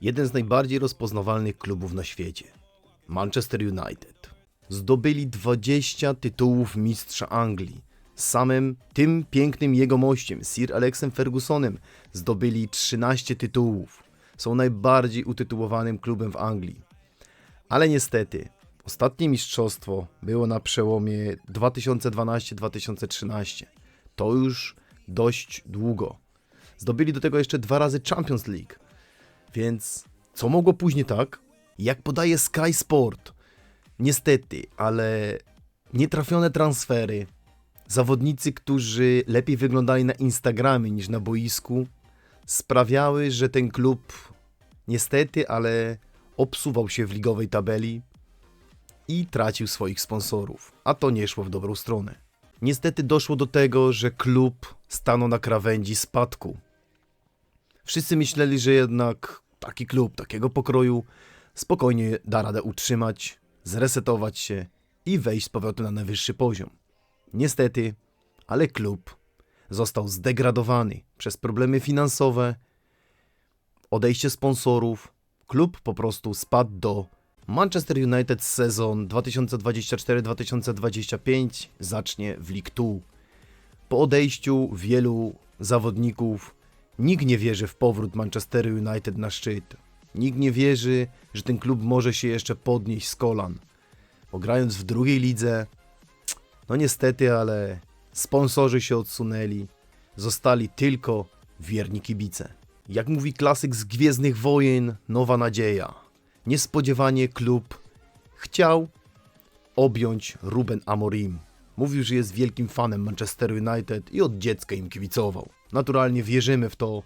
Jeden z najbardziej rozpoznawalnych klubów na świecie. Manchester United. Zdobyli 20 tytułów mistrza Anglii. Samym tym pięknym jegomościem, Sir Alexem Fergusonem, zdobyli 13 tytułów. Są najbardziej utytułowanym klubem w Anglii. Ale niestety, ostatnie mistrzostwo było na przełomie 2012-2013. To już dość długo. Zdobyli do tego jeszcze dwa razy Champions League. Więc co mogło później tak? Jak podaje Sky Sport, niestety, ale nietrafione transfery, zawodnicy, którzy lepiej wyglądali na Instagramie niż na boisku, sprawiały, że ten klub niestety, ale obsuwał się w ligowej tabeli i tracił swoich sponsorów, a to nie szło w dobrą stronę. Niestety doszło do tego, że klub stanął na krawędzi spadku. Wszyscy myśleli, że jednak taki klub, takiego pokroju, spokojnie da radę utrzymać, zresetować się i wejść z powrotem na najwyższy poziom. Niestety, ale klub został zdegradowany przez problemy finansowe, odejście sponsorów. Klub po prostu spadł do Manchester United sezon 2024-2025 zacznie w League 2. Po odejściu wielu zawodników nikt nie wierzy w powrót Manchester United na szczyt. Nikt nie wierzy, że ten klub może się jeszcze podnieść z kolan. Bo grając w drugiej lidze, no niestety, ale sponsorzy się odsunęli. Zostali tylko wierni kibice. Jak mówi klasyk z Gwiezdnych Wojen, nowa nadzieja. Niespodziewanie klub chciał objąć Ruben Amorim. Mówił, że jest wielkim fanem Manchester United i od dziecka im kibicował. Naturalnie wierzymy w to,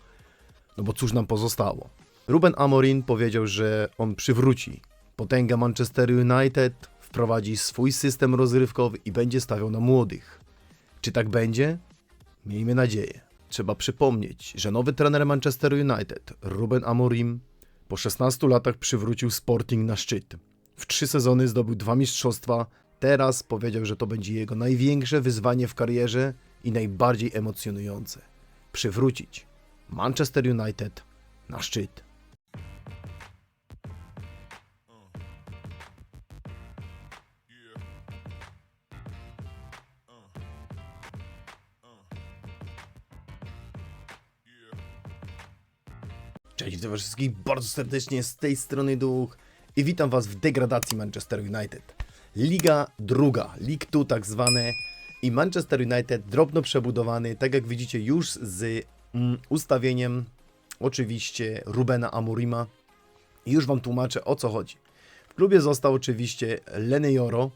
no bo cóż nam pozostało. Ruben Amorim powiedział, że on przywróci potęgę Manchester United, wprowadzi swój system rozrywkowy i będzie stawiał na młodych. Czy tak będzie? Miejmy nadzieję. Trzeba przypomnieć, że nowy trener Manchester United, Ruben Amorim, po 16 latach przywrócił Sporting na szczyt. W trzy sezony zdobył dwa mistrzostwa. Teraz powiedział, że to będzie jego największe wyzwanie w karierze i najbardziej emocjonujące. Przywrócić Manchester United na szczyt. Cześć, witam wszystkich bardzo serdecznie z tej strony Duch i witam was w degradacji Manchester United. Liga druga, League 2 tak zwane i Manchester United drobno przebudowany, tak jak widzicie już z mm, ustawieniem oczywiście Rubena Amurima i już wam tłumaczę o co chodzi. W klubie został oczywiście Lenny Joro,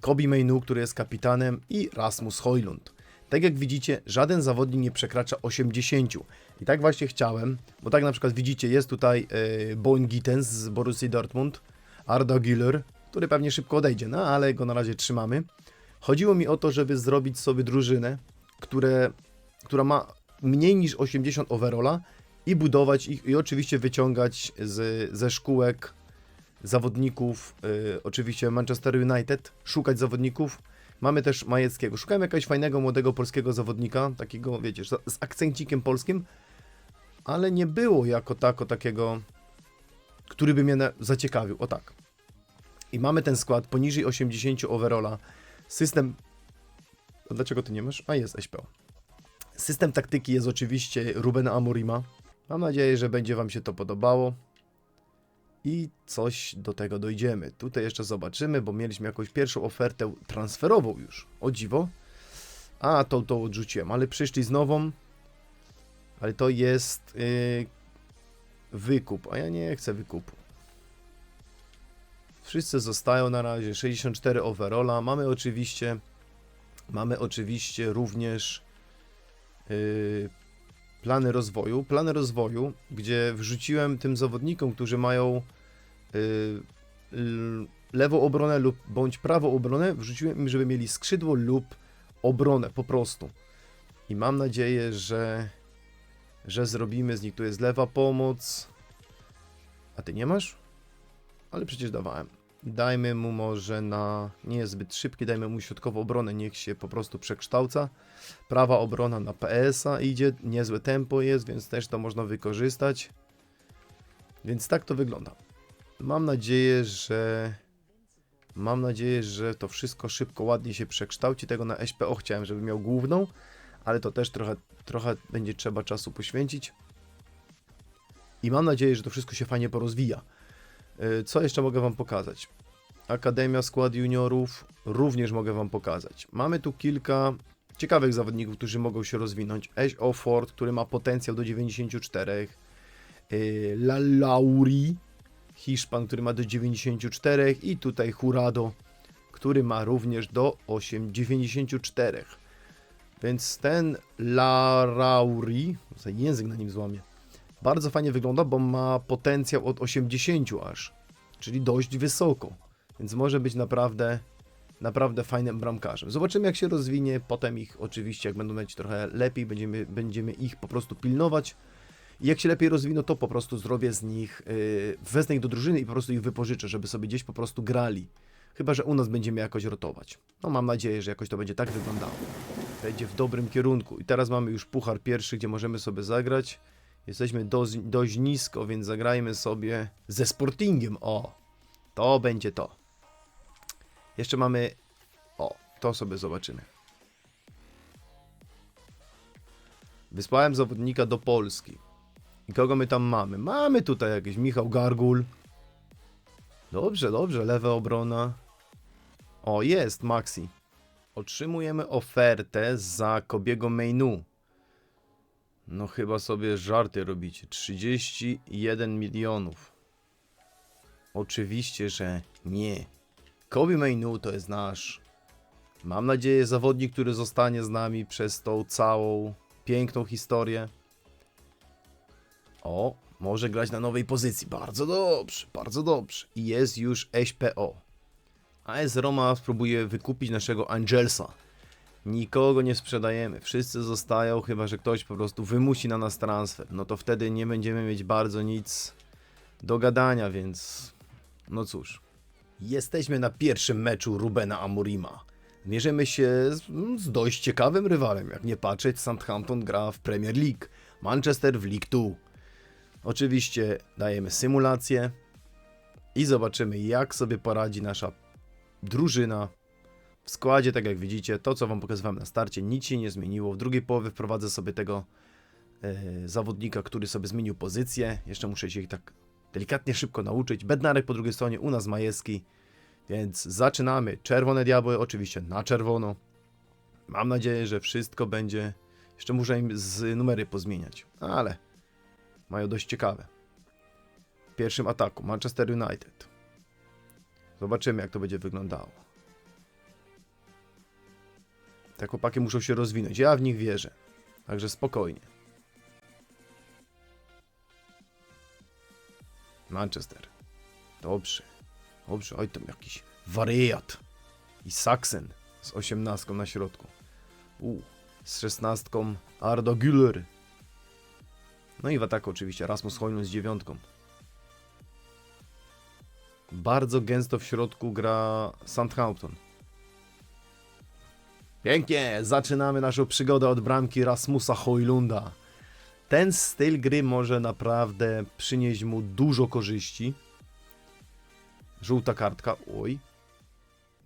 Kobe Mainu, który jest kapitanem i Rasmus Hojlund. Tak jak widzicie, żaden zawodnik nie przekracza 80. I tak właśnie chciałem, bo tak na przykład widzicie, jest tutaj yy, Bowen Gittens z Borussii Dortmund, Arda Güler, który pewnie szybko odejdzie, no ale go na razie trzymamy. Chodziło mi o to, żeby zrobić sobie drużynę, które, która ma mniej niż 80 overalla i budować ich i oczywiście wyciągać z, ze szkółek zawodników, yy, oczywiście Manchester United, szukać zawodników. Mamy też Majeckiego. Szukałem jakiegoś fajnego, młodego polskiego zawodnika, takiego, wiecie, z z akcencikiem polskim, ale nie było jako tako takiego, który by mnie zaciekawił. O tak. I mamy ten skład poniżej 80 overalla. System. A dlaczego ty nie masz? A jest SPO. System taktyki jest oczywiście Rubena Amorima. Mam nadzieję, że będzie Wam się to podobało. I coś do tego dojdziemy. Tutaj jeszcze zobaczymy, bo mieliśmy jakąś pierwszą ofertę transferową już. O dziwo. A, tą, tą odrzuciłem, ale przyszli z nową. Ale to jest yy, wykup, a ja nie chcę wykupu. Wszyscy zostają na razie 64 overalla. Mamy oczywiście mamy oczywiście również yy, plany rozwoju. Plany rozwoju, gdzie wrzuciłem tym zawodnikom, którzy mają yy, lewą obronę lub bądź prawą obronę, wrzuciłem im, żeby mieli skrzydło lub obronę po prostu. I mam nadzieję, że że zrobimy z nich. Tu jest lewa pomoc. A ty nie masz? Ale przecież dawałem. Dajmy mu może na. Nie jest zbyt szybki, dajmy mu środkową obronę, niech się po prostu przekształca. Prawa obrona na PS-a idzie, niezłe tempo jest, więc też to można wykorzystać. Więc tak to wygląda. Mam nadzieję, że. Mam nadzieję, że to wszystko szybko, ładnie się przekształci. Tego na SPO chciałem, żeby miał główną, ale to też trochę, trochę będzie trzeba czasu poświęcić. I mam nadzieję, że to wszystko się fajnie porozwija. Yy, Co jeszcze mogę Wam pokazać? Akademia, skład juniorów również mogę Wam pokazać. Mamy tu kilka ciekawych zawodników, którzy mogą się rozwinąć. Ash Offord, który ma potencjał do 94. Yy, La Lauri, Hiszpan, który ma do 94 i tutaj Hurado, który ma również do 8, 94. Więc ten La Rauri, język na nim złamie, bardzo fajnie wygląda, bo ma potencjał od 80 aż, czyli dość wysoko. Więc może być naprawdę, naprawdę fajnym bramkarzem. Zobaczymy jak się rozwinie, potem ich oczywiście jak będą mieć trochę lepiej, będziemy, będziemy ich po prostu pilnować. I jak się lepiej rozwiną, to po prostu zrobię z nich, yy, wezmę ich do drużyny i po prostu ich wypożyczę, żeby sobie gdzieś po prostu grali. Chyba, że u nas będziemy jakoś rotować. No mam nadzieję, że jakoś to będzie tak wyglądało. Będzie w dobrym kierunku. I teraz mamy już puchar pierwszy, gdzie możemy sobie zagrać. Jesteśmy dość, dość nisko, więc zagrajmy sobie ze Sportingiem. O, to będzie to. Jeszcze mamy... O, to sobie zobaczymy. Wysłałem zawodnika do Polski. I kogo my tam mamy? Mamy tutaj jakiś Michał Gargul. Dobrze, dobrze, lewa obrona. O, jest Maxi. Otrzymujemy ofertę za Kobiego Mainu. No chyba sobie żarty robicie. 31 milionów. Oczywiście, że nie. Kobe Mainu to jest nasz. Mam nadzieję zawodnik, który zostanie z nami przez tą całą piękną historię. O, może grać na nowej pozycji. Bardzo dobrze, bardzo dobrze. I jest już SPO. AS Roma spróbuje wykupić naszego Angelsa. Nikogo nie sprzedajemy. Wszyscy zostają, chyba że ktoś po prostu wymusi na nas transfer. No to wtedy nie będziemy mieć bardzo nic do gadania, więc no cóż. Jesteśmy na pierwszym meczu Rubena Amurima. Mierzymy się z, z dość ciekawym rywalem. Jak nie patrzeć, Southampton gra w Premier League, Manchester w League 2. Oczywiście dajemy symulację i zobaczymy, jak sobie poradzi nasza drużyna. W składzie, tak jak widzicie, to co Wam pokazywałem na starcie, nic się nie zmieniło. W drugiej połowie wprowadzę sobie tego e, zawodnika, który sobie zmienił pozycję. Jeszcze muszę się ich tak delikatnie szybko nauczyć. Bednarek po drugiej stronie, u nas Majewski. Więc zaczynamy. Czerwone diabły, oczywiście na czerwono. Mam nadzieję, że wszystko będzie. Jeszcze muszę im z numery pozmieniać, ale mają dość ciekawe. W pierwszym ataku Manchester United. Zobaczymy, jak to będzie wyglądało. Te chłopaki muszą się rozwinąć. Ja w nich wierzę. Także spokojnie. Manchester. Dobrze. Dobrze. Oj, tam jakiś wariat. I Saxen z osiemnastką na środku. U, z szesnastką Ardo Güler. No i w ataku oczywiście Rasmus Hojlund z dziewiątką. Bardzo gęsto w środku gra Southampton. Pięknie! Zaczynamy naszą przygodę od bramki Rasmusa Hojlunda. Ten styl gry może naprawdę przynieść mu dużo korzyści. Żółta kartka, oj.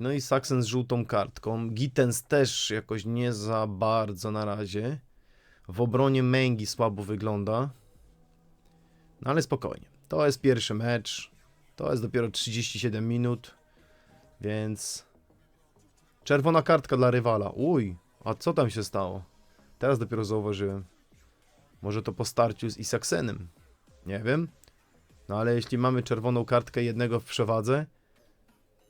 No i Saxon z żółtą kartką. Gittens też jakoś nie za bardzo na razie. W obronie Męgi słabo wygląda. No ale spokojnie. To jest pierwszy mecz. To jest dopiero 37 minut. Więc... Czerwona kartka dla rywala. Uj, a co tam się stało? Teraz dopiero zauważyłem. Może to po starciu z Isaksenem. Nie wiem. No ale jeśli mamy czerwoną kartkę jednego w przewadze,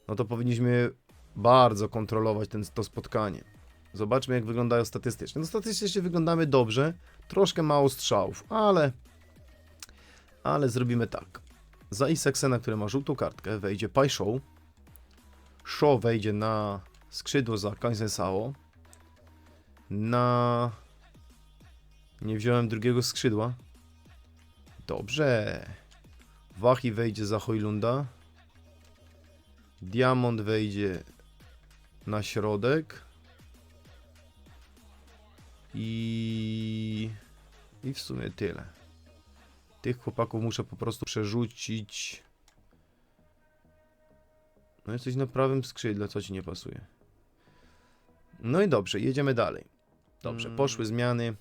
no to powinniśmy bardzo kontrolować ten, to spotkanie. Zobaczmy, jak wyglądają statystycznie. No statystycznie wyglądamy dobrze, troszkę mało strzałów, ale ale zrobimy tak. Za Isaksena, który ma żółtą kartkę, wejdzie Paishow. Shaw wejdzie na skrzydło za Kansensao. Na... Nie wziąłem drugiego skrzydła. Dobrze. Wachi wejdzie za Hojlunda. Diamond wejdzie na środek. I... I w sumie tyle. Tych chłopaków muszę po prostu przerzucić. No jesteś na prawym skrzydle, co ci nie pasuje. No i dobrze, jedziemy dalej. Dobrze, Mm. poszły zmiany.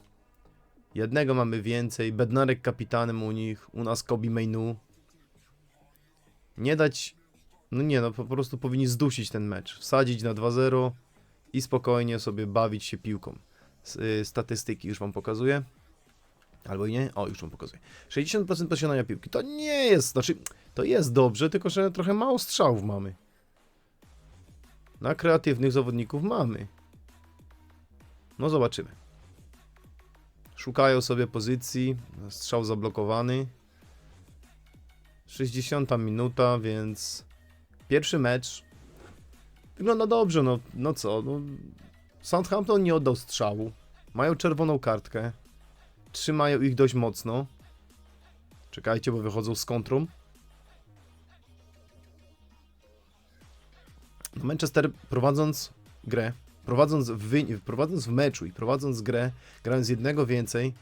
Jednego mamy więcej. Bednarek kapitanem u nich. U nas Kobi Mainu. Nie dać. No nie, no po prostu powinni zdusić ten mecz. Wsadzić na 2-0 i spokojnie sobie bawić się piłką. S- y, statystyki już wam pokazuję. Albo i nie? O, już wam pokazuję. 60% posiadania piłki. To nie jest, znaczy, to jest dobrze, tylko że trochę mało strzałów mamy. Na kreatywnych zawodników mamy. No zobaczymy. Szukają sobie pozycji. Strzał zablokowany. 60 minuta, więc pierwszy mecz wygląda dobrze. No, no co? No, Southampton nie oddał strzału. Mają czerwoną kartkę. Trzymają ich dość mocno. Czekajcie, bo wychodzą z kontrą. No Manchester prowadząc grę, prowadząc w, prowadząc w meczu i prowadząc grę, grając jednego więcej,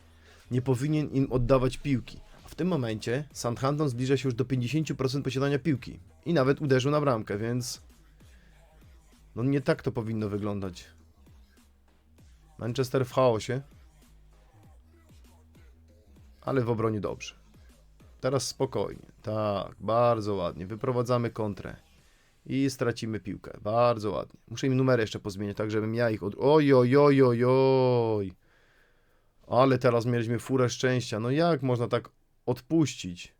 nie powinien im oddawać piłki. A w tym momencie Southampton zbliża się już do 50% posiadania piłki i nawet uderzył na bramkę, więc no nie tak to powinno wyglądać. Manchester w chaosie, ale w obronie dobrze. Teraz spokojnie. Tak, bardzo ładnie. Wyprowadzamy kontrę. I stracimy piłkę. Bardzo ładnie. Muszę im numery jeszcze pozmieniać, tak żebym ja ich od... Oj, oj, oj, oj, oj. Ale teraz mieliśmy furę szczęścia. No jak można tak odpuścić?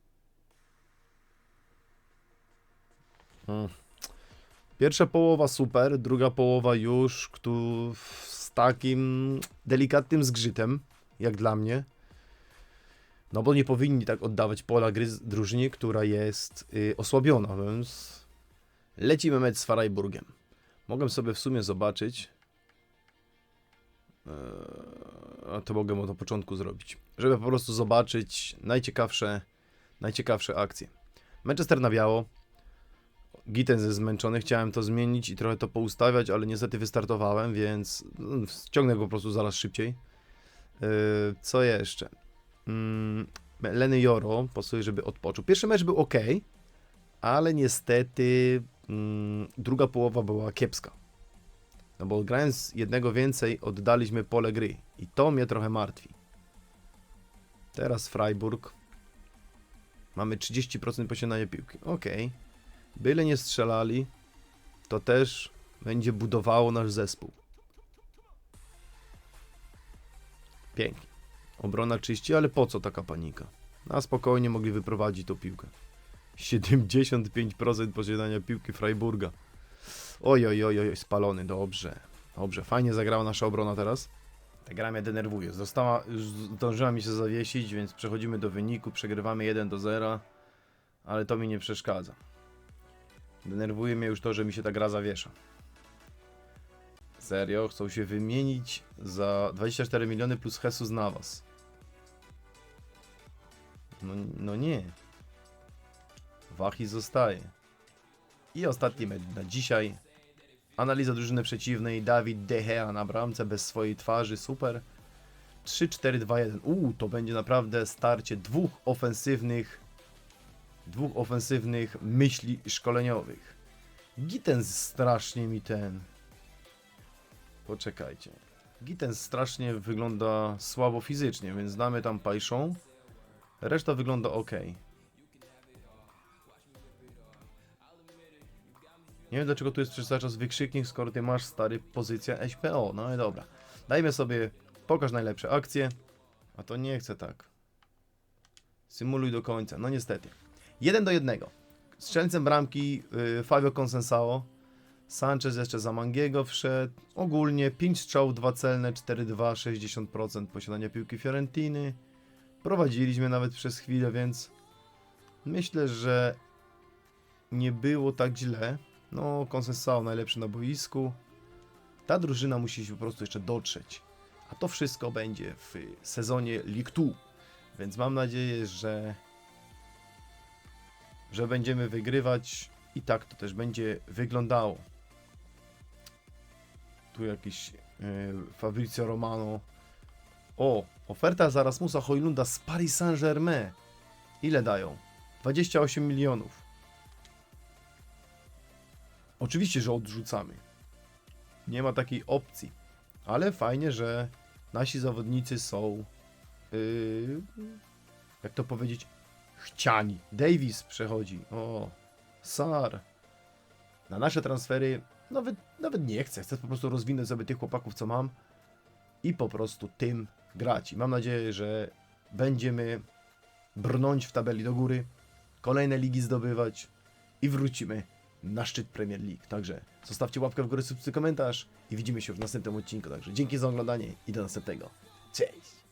Hmm. Pierwsza połowa super, druga połowa już tu z takim delikatnym zgrzytem, jak dla mnie. No bo nie powinni tak oddawać pola gry drużynie, która jest y, osłabiona, więc lecimy mecz z Freiburgiem. Mogę sobie w sumie zobaczyć. Eee, a to mogę od początku zrobić. Żeby po prostu zobaczyć najciekawsze, najciekawsze akcje. Manchester na biało. Gittens jest zmęczony, chciałem to zmienić i trochę to poustawiać, ale niestety wystartowałem, więc mm, ściągnę go po prostu zaraz szybciej. Eee, co jeszcze? Mm, Leny Joro pasuje, żeby odpoczął. Pierwszy mecz był ok, ale niestety mm, druga połowa była kiepska. No bo grając jednego więcej, oddaliśmy pole gry. I to mnie trochę martwi. Teraz Freiburg. Mamy 30% posiadania piłki. Ok. Byle nie strzelali, to też będzie budowało nasz zespół. Pięknie. Obrona czyści, ale po co taka panika? Na spokojnie mogli wyprowadzić tą piłkę. 75% posiadania piłki Freiburga. Oj, oj, oj, oj, spalony, dobrze. Dobrze, fajnie zagrała nasza obrona teraz. Ta gra mnie denerwuje. Została, zdążyła mi się zawiesić, więc przechodzimy do wyniku, przegrywamy 1 do 0, ale to mi nie przeszkadza. Denerwuje mnie już to, że mi się ta gra zawiesza. Serio, chcą się wymienić za 24 miliony plus Jesus Navas. No, no nie. Wachi zostaje. I ostatni mecz na dzisiaj. Analiza drużyny przeciwnej. Dawid De Gea na bramce bez swojej twarzy. Super. 3-4-2-1. Uuu, to będzie naprawdę starcie dwóch ofensywnych dwóch ofensywnych myśli szkoleniowych. Gittens strasznie mi ten... Poczekajcie. Gittens strasznie wygląda słabo fizycznie, więc damy tam Pajszą. Reszta wygląda ok. Nie wiem dlaczego tu jest przez cały czas wykrzyknik, skoro ty masz stary pozycja SPO. No i dobra. Dajmy sobie, pokaż najlepsze akcje. A to nie chcę tak. Symuluj do końca. No niestety. 1 do 1. Strzelcem bramki yy, Fabio Consensao. Sanchez jeszcze za Mangiego wszedł. Ogólnie 5 strzałów, 2 celne, 4-2, 60% posiadania piłki Fiorentiny. Prowadziliśmy nawet przez chwilę, więc myślę, że nie było tak źle. No, Consensao najlepszy na boisku. Ta drużyna musi się po prostu jeszcze dotrzeć. A to wszystko będzie w sezonie League 2. Więc mam nadzieję, że że będziemy wygrywać i tak to też będzie wyglądało. Tu jakiś yy, Fabrizio Romano. O, oferta za Rasmusa Hojlunda z Paris Saint-Germain. Ile dają? 28 milionów. Oczywiście, że odrzucamy. Nie ma takiej opcji. Ale fajnie, że nasi zawodnicy są. Yy, jak to powiedzieć? Chciani. Davis przechodzi. O, Sar. Na nasze transfery nawet, nawet nie chcę. Chcę po prostu rozwinąć sobie tych chłopaków, co mam i po prostu tym grać. I mam nadzieję, że będziemy brnąć w tabeli do góry, kolejne ligi zdobywać i wrócimy na szczyt Premier League. Także zostawcie łapkę w górę, subskrypcję, komentarz i widzimy się w następnym odcinku. Także dzięki za oglądanie i do następnego. Cześć!